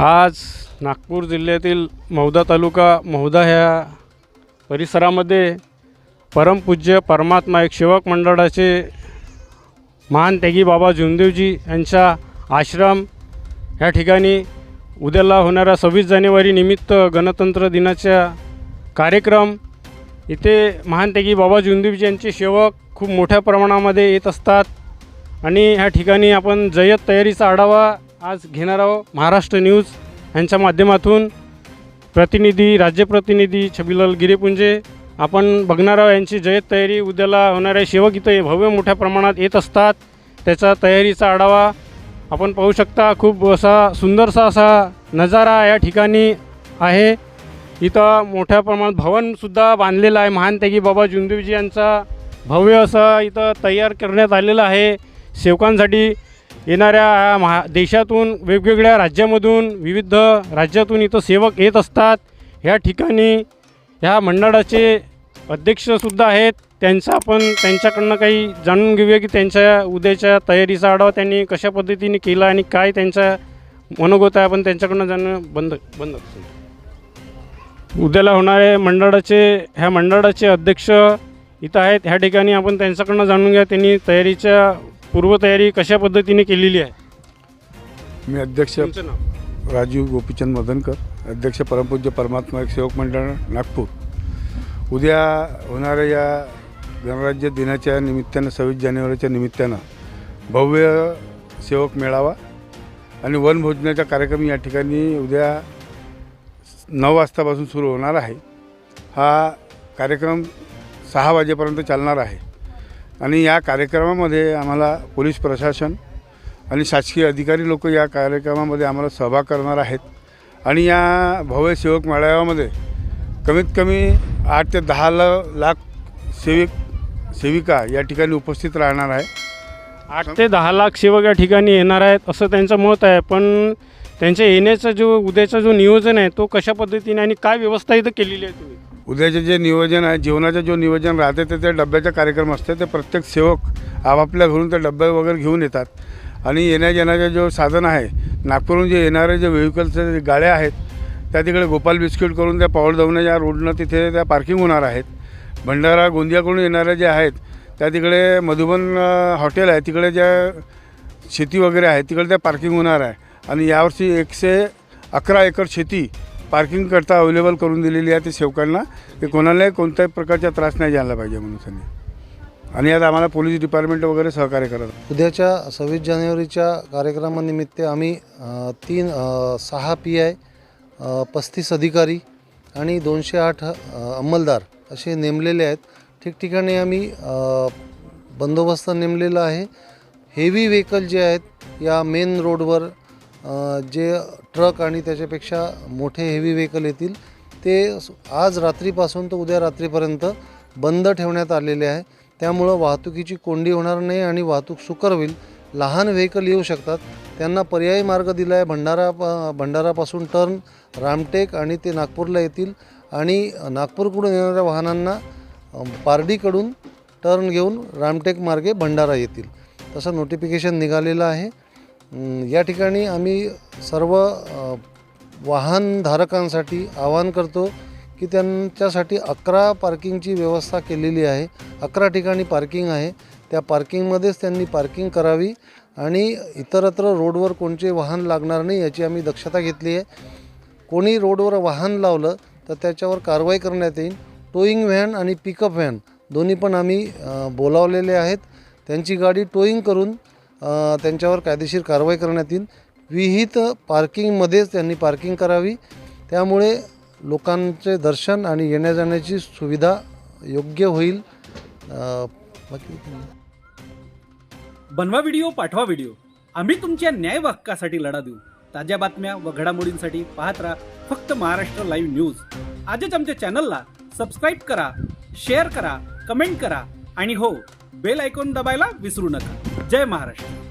आज नागपूर जिल्ह्यातील मौदा तालुका मौदा ह्या परिसरामध्ये परमपूज्य परमात्मा एक सेवक मंडळाचे महान त्यागी बाबा जुनदेवजी यांचा आश्रम ह्या ठिकाणी उद्याला होणाऱ्या सव्वीस जानेवारी निमित्त गणतंत्र दिनाच्या कार्यक्रम. इथे महान त्यागी बाबा जुनदेवजी यांचे सेवक खूप मोठ्या प्रमाणामध्ये येत असतात. आणि ह्या ठिकाणी आपण जय्यत तयारीचा आढावा आज घेणार आहोत महाराष्ट्र न्यूज. यांच्या माध्यमातून प्रतिनिधी राज्यप्रतिनिधी छबिलाल गिरेपुंजे. आपण बघणार आहोत यांची जयत तयारी. उद्याला होणाऱ्या सेवक इथं भव्य मोठ्या प्रमाणात येत असतात. त्याचा तयारीचा आढावा आपण पाहू शकता. खूप असा सुंदरसा असा नजारा या ठिकाणी आहे. इथं मोठ्या प्रमाणात भवनसुद्धा बांधलेलं आहे. महान त्यागी बाबा जुंदेवजी यांचा भव्य असं इथं तयार करण्यात आलेलं आहे. सेवकांसाठी येणाऱ्या ह्या महा देशातून वेगवेगळ्या राज्यामधून विविध राज्यातून इथं सेवक येत असतात. ह्या ठिकाणी ह्या मंडळाचे अध्यक्षसुद्धा आहेत. त्यांचा आपण त्यांच्याकडनं काही जाणून घेऊया की त्यांच्या उद्याच्या तयारीचा आढावा त्यांनी कशा पद्धतीने केला आणि काय त्यांचा मनोगत आहे. आपण त्यांच्याकडनं जाणं बंद बंद उद्याला होणारे मंडळाचे ह्या मंडळाचे अध्यक्ष इथं आहेत. ह्या ठिकाणी आपण त्यांच्याकडनं जाणून घ्या त्यांनी तयारीच्या पूर्वतयारी कशा पद्धतीने केलेली आहे? मी अध्यक्ष तुमचं नाव? राजीव गोपीचंद मदनकर अध्यक्ष परमपूज्य परमात्मा एक सेवक मंडळ नागपूर. उद्या होणाऱ्या या गणराज्य दिनाच्या निमित्तानं सव्वीस जानेवारीच्या निमित्तानं भव्य सेवक मेळावा आणि वनभोजनाचा कार्यक्रम या ठिकाणी उद्या नऊ वाजतापासून सुरू होणार आहे. हा कार्यक्रम सहा वाजेपर्यंत चालणार आहे. आणि या कार्यक्रमामध्ये आम्हाला पोलीस प्रशासन आणि शासकीय अधिकारी लोक या कार्यक्रमामध्ये आम्हाला सहभाग करणार आहेत. आणि या भव्य सेवक मेळाव्यामध्ये कमीत कमी आठ ते दहा ल लाख सेविक सेविका या ठिकाणी उपस्थित राहणार आहे आठ ते दहा लाख सेवक या ठिकाणी येणार आहेत असं त्यांचं मत आहे. पण त्यांच्या येण्याचा जो उद्याचा जो नियोजन आहे तो कशा पद्धतीने आणि काय व्यवस्था इथं केलेली आहे तुम्ही? उद्याचे जे नियोजन आहे जेवणाचं जो नियोजन राहते ते त्या डब्याचा कार्यक्रम असते ते प्रत्येक सेवक आपापल्या घरून ते डब्बे वगैरे घेऊन येतात. आणि येण्या जो साधन आहे नागपूरहून जे येणारे जे व्हेकल्सचे गाड्या आहेत त्या तिकडे गोपाल बिस्किट करून त्या पावळ या रोडनं तिथे त्या पार्किंग होणार आहेत. भंडारा गोंदियाकडून येणारे जे आहेत त्या तिकडे मधुबन हॉटेल आहे तिकडे ज्या शेती वगैरे आहे तिकडे त्या पार्किंग होणार आहे. आणि यावर्षी एकशे अकरा एकर शेती पार्किंगकरता अवेलेबल करून दिलेली आहे ते सेवकांना. की कोणालाही कोणत्याही प्रकारचा त्रास नाही झाला पाहिजे म्हणून त्यांनी. आणि यात आम्हाला पोलीस डिपार्टमेंट वगैरे सहकार्य करत आहे. उद्याच्या सव्वीस जानेवारीच्या कार्यक्रमानिमित्त आम्ही तीन सहा पी आय पस्तीस अधिकारी आणि दोनशे आठ अंमलदार असे नेमलेले आहेत. ठिकठिकाणी आम्ही बंदोबस्त नेमलेला आहे. हेवी व्हेकल जे आहेत या मेन रोडवर जे ट्रक आणि त्याच्यापेक्षा मोठे हेवी व्हेकल येतील ते आज रात्रीपासून तर उद्या रात्रीपर्यंत बंद ठेवण्यात आलेले आहे. त्यामुळं वाहतुकीची कोंडी होणार नाही आणि वाहतूक सुकर होईल. लहान व्हेकल येऊ शकतात. त्यांना पर्यायी मार्ग दिला आहे भंडारा प- भंडारापासून टर्न रामटेक आणि ते नागपूरला येतील. आणि नागपूरकडून येणाऱ्या वाहनांना पारडीकडून टर्न घेऊन रामटेक मार्गे भंडारा येतील. तसं नोटिफिकेशन निघालेलं आहे. या ठिकाणी आम्ही सर्व वाहनधारकांसाठी आवाहन करतो की त्यांच्यासाठी अकरा पार्किंगची व्यवस्था केलेली आहे. अकरा ठिकाणी पार्किंग आहे. त्या पार्किंगमध्येच त्यांनी पार्किंग करावी आणि इतरत्र रोडवर कोणचे वाहन लागणार नाही याची आम्ही दक्षता घेतली आहे. कोणी रोडवर वाहन लावलं तर त्याच्यावर कारवाई करण्यात येईल. टोईंग व्हॅन आणि पिकअप व्हॅन दोन्ही पण आम्ही बोलावलेले आहेत. त्यांची गाडी टोईंग करून त्यांच्यावर कायदेशीर कारवाई करण्यात येईल. विहित पार्किंगमध्येच त्यांनी पार्किंग करावी. त्यामुळे लोकांचे दर्शन आणि येण्या जाण्याची सुविधा योग्य होईल. बनवा व्हिडिओ पाठवा व्हिडिओ. आम्ही तुमच्या न्याय हक्कासाठी लढा देऊ. ताज्या बातम्या व घडामोडींसाठी पाहत राहा फक्त महाराष्ट्र लाईव्ह न्यूज. आजच आमच्या चॅनलला सबस्क्राईब करा शेअर करा कमेंट करा आणि हो बेल ऐकून दबायला विसरू नका. जय महाराष्ट्र.